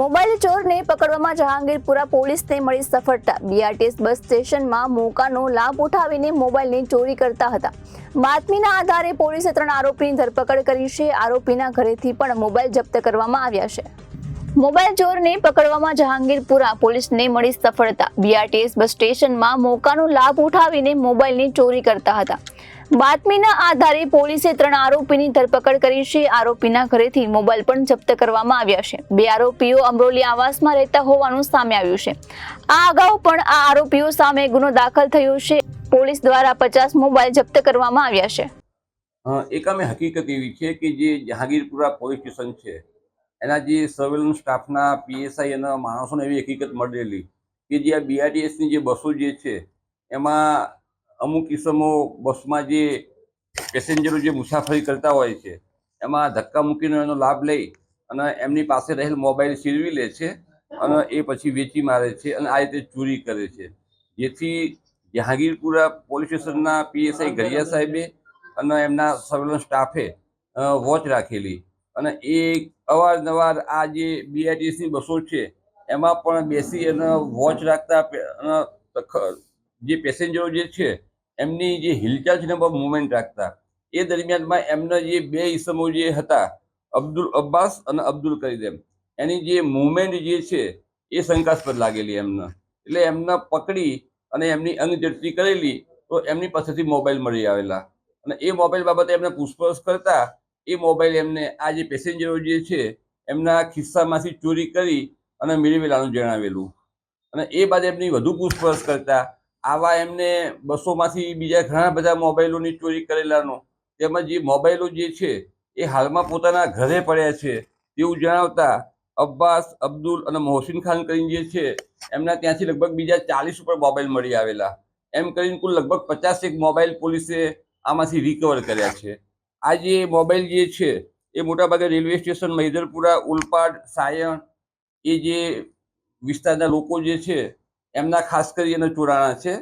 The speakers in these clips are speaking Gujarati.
મોબાઈલ ચોરને પકડવામાં જહાંગીરપુરા પોલીસને મળી સફળતા. બીઆરટીએસ બસ સ્ટેશનમાં મોકાનો લાભ ઉઠાવીને મોબાઈલની ચોરી કરતા હતા. બાતમીના આધારે પોલીસે ત્રણ આરોપીની ધરપકડ કરી છે. આરોપીના ઘરેથી પણ મોબાઈલ જપ્ત કરવામાં આવ્યા છે. મોબાઈલ ચોરને પકડવામાં જહાંગીરપુરા પોલીસને મળી સફળતા. બીઆરટીએસ બસ સ્ટેશનમાં મોકાનો લાભ ઉઠાવીને મોબાઈલની ચોરી કરતા હતા. બાતમીના આધારે પોલીસે ત્રણ આરોપીની ધરપકડ કરી છે. આરોપીના ઘરેથી મોબાઈલ પણ જપ્ત કરવામાં આવ્યા છે. બે આરોપીઓ અમરોલી આવાસમાં રહેતા હોવાનું સામે આવ્યું છે. આ અગાઉ પણ આ આરોપીઓ સામે ગુનો દાખલ થયો છે. પોલીસ દ્વારા પચાસ મોબાઈલ જપ્ત કરવામાં આવ્યા છે. એક અમે હકીકત એવી છે કે જે જહાંગીરપુરા પોલીસ સ્ટેશન છે, એના જે સર્વેલન્સ સ્ટાફના પીએસઆઈ અને માણસોને એવી હકીકત મળેલી કે જે આ બીઆરટીએસની જે બસો જે છે, એમાં અમુક કિસ્સામો બસમાં જે પેસેન્જરો જે મુસાફરી કરતા હોય છે, એમાં ધક્કા મૂકીને એનો લાભ લઈ અને એમની પાસે રહેલ મોબાઈલ છીનવી લે છે અને એ પછી વેચી મારે છે અને આ રીતે ચોરી કરે છે. જેથી જહાંગીરપુરા પોલીસ સ્ટેશનના પીએસઆઈ ગરિયા સાહેબે અને એમના સર્વેલન્સ સ્ટાફે વોચ રાખેલી. અને એ અવારનવાર આ જે બીઆરટીએસની બસો છે, એમાં પણ બેસી અને વોચ રાખતા જે પેસેન્જરો જે છે એમની જે હિલચાલ છે પર મુવમેન્ટ રાખતા. એ દરમિયાનમાં એમના જે બે ઈસમો જે હતા, અબ્દુલ અબ્બાસ અને અબ્દુલ કરીદેમ એની જે મુવમેન્ટ જે છે એ શંકાસ્પદ લાગેલી એમને. એટલે એમને પકડી અને એમની અંગઝડતી કરેલી તો એમની પાસેથી મોબાઈલ મળી આવેલા. અને એ મોબાઈલ બાબતે એમને પૂછપરછ કરતા, એ મોબાઈલ એમને આ જે પેસેન્જરો જે છે, એમના ખિસ્સામાંથી ચોરી કરી અને મેળવેલાનું જણાવેલું. અને એ બાદ એમની વધુ પૂછપરછ કરતા આવા એમને બસોમાંથી બીજા ઘણા બધા મોબાઈલોની ચોરી કરેલાનો, તેમજ જે મોબાઈલો જે છે, એ હાલમાં પોતાના ઘરે પડ્યા છે, તેવું જણાવતા અબ્બાસ, અબ્દુલ અને મોહસિન ખાન કરીને જે છે, એમના ત્યાંથી લગભગ બીજા ચાલીસ ઉપર મોબાઈલ મળી આવેલા. એમ કરીને કુલ લગભગ પચાસેક મોબાઈલ પોલીસે આમાંથી રિકવર કર્યા છે. આ જે મોબાઈલ જે છે, એ મોટાભાગે રેલવે સ્ટેશન મહિધરપુરા ઉલપાડ, સાયણ, એ જે વિસ્તારના લોકો જે છે એમના ખાસ કરી અને ચોરાણા છે.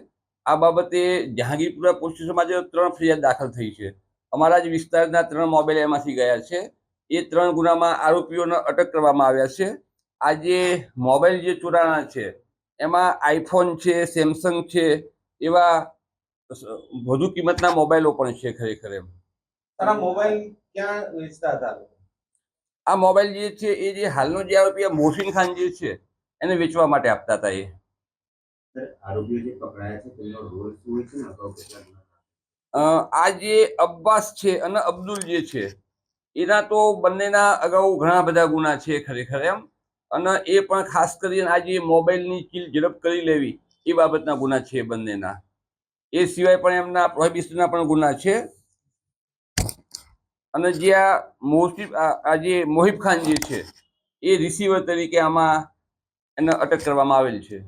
આ બાબતે જહાંગીરપુરા પોલીસ સ્ટેશનમાં આજે ત્રણ ફરિયાદ દાખલ થઈ છે. અમારા જ વિસ્તારના ત્રણ મોબાઈલ એમાંથી ગયા છે. એ ત્રણ ગુનામાં આરોપીઓને અટક કરવામાં આવ્યા છે. આ જે મોબાઈલ જે ચોરાણા છે એમાં આઈફોન છે સેમસંગ છે એવા વધુ કિંમતના મોબાઈલો પણ છે ખરેખર એમ. મોબાઈલ ક્યાં વેચતા હતા? આ મોબાઈલ જે છે એ જે હાલનો જે આરોપી મોહસિન ખાન જે છે એને વેચવા માટે આપતા હતા એ. આરોપીઓ અબ્બાસ છે અને અબ્દુલ જે છે, એના તો બંનેના અગાઉ ઘણા બધા ગુના છે ખરેખર એમ. અને એ પણ ખાસ કરીને આ મોબાઈલની ચીલ ઝડપ કરી લેવી, એ બાબતના ગુના છે બંનેના. એ સિવાય પણ એમના પ્રોહિબિશનના પણ ગુના છે. અને જે આ મોહિબ આજે જે મોહિબ ખાન જે છે, એ રિસીવર તરીકે આમાં એને અટક કરવામાં આવેલ છે.